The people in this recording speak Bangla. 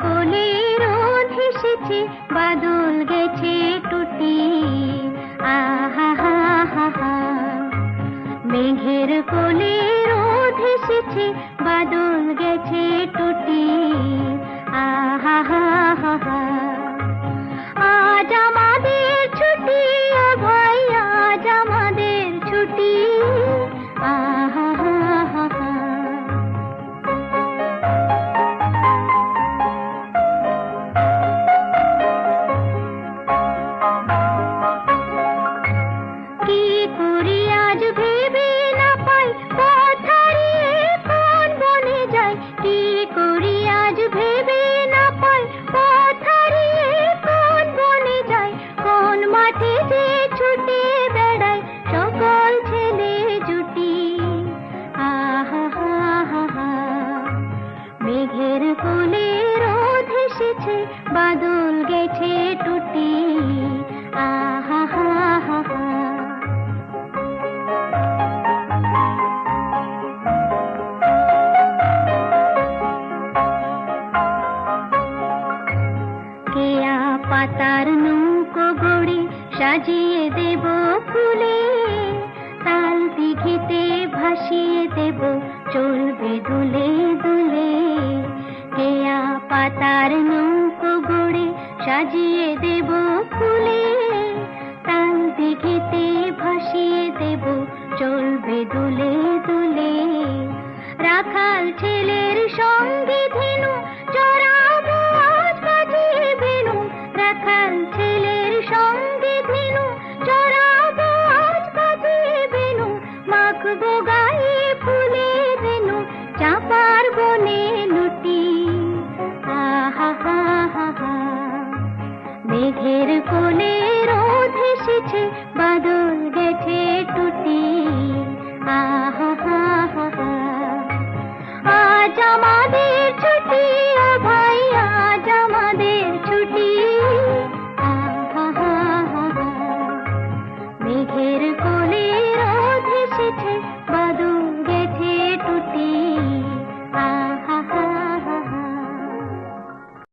কোলে রোদ হেসেছে, বাদল গেছে টুটি। আহা, হা হা মেঘের কোলে রোদ হেসেছে, বাদল গেছে টুটি। আহা, হা হা হা। বাদল গেছে টুটি। আহা, হা পাতার নৌকো গড়ে সাজিয়ে দেব ফুলে। তাল দিঘিতে ভাসিয়ে দেব, চলবে দুলে দুলে। কেয়া পাতার নৌকো গড়ে সাজিয়ে দেব ফুলে। তাল দিঘিতে ভাসিয়ে দেব, চলবে দুলে দুলে। রাখাল ছেলের মেঘের কোলে রোদ এসেছে বাদল গেছে টুটি। আহা আজ আমাদের